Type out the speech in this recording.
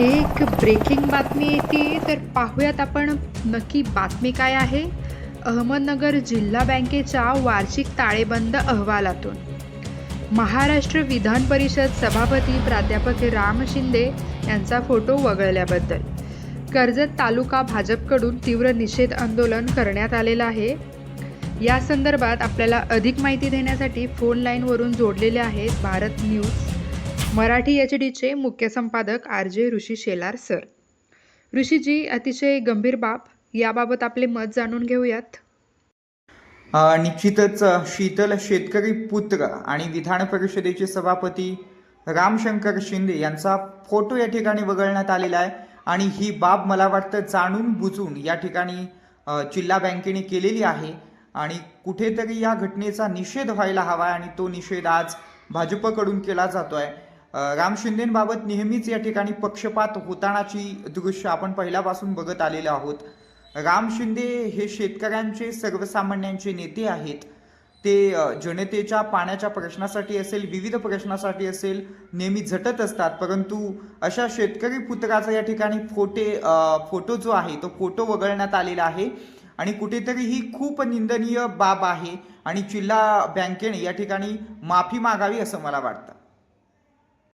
एक ब्रेकिंग बातमी येते. तर पाहूयात आपण नक्की बातमी काय आहे? अहमदनगर जिल्हा बँकेच्या वार्षिक ताळेबंद अहवालातून. महाराष्ट्र विधान परिषद सभापती प्राध्यापक राम शिंदे यांचा फोटो वगळल्याबद्दल. कर्जत तालुका भाजपकडून तीव्र निषेध आंदोलन करण्यात आलेलं आहे. या संदर्भात आपल्याला अधिक माहिती देण्यासाठी फोन लाईनवरून जोडलेले आहेत भारत न्यूज मराठी एच डीचे मुख्य संपादक आर जे ऋषी शेलार सर. ऋषीजी अतिशय गंभीर बाब याबाबत आपले मत जाणून घेऊयात. निश्चितच शीतल शेतकरी पुत्र आणि विधान परिषदेचे सभापती रामशंकर शिंदे यांचा फोटो या ठिकाणी वगळण्यात आलेला आहे आणि ही बाब मला वाटतं जाणून बुजून या ठिकाणी जिल्हा बँकेने केलेली आहे आणि कुठेतरी या घटनेचा निषेध व्हायला हवा आहे आणि तो निषेध आज भाजपकडून केला जातो आहे राम शिंदेंबाबत नेहमीच या ठिकाणी पक्षपात होतानाची दृश्य आपण पहिल्यापासून बघत आलेलो आहोत. राम शिंदे हे शेतकऱ्यांचे सर्वसामान्यांचे नेते आहेत. ते जनतेच्या पाण्याच्या प्रश्नासाठी असेल विविध प्रश्नासाठी असेल नेहमी झटत असतात. परंतु अशा शेतकरी पुत्राचा या ठिकाणी फोटे फोटो जो आहे तो फोटो वगळण्यात आलेला आहे. आणि कुठेतरी ही खूप निंदनीय बाब आहे आणि जिल्हा बँकेने या ठिकाणी माफी मागावी असं मला वाटतं.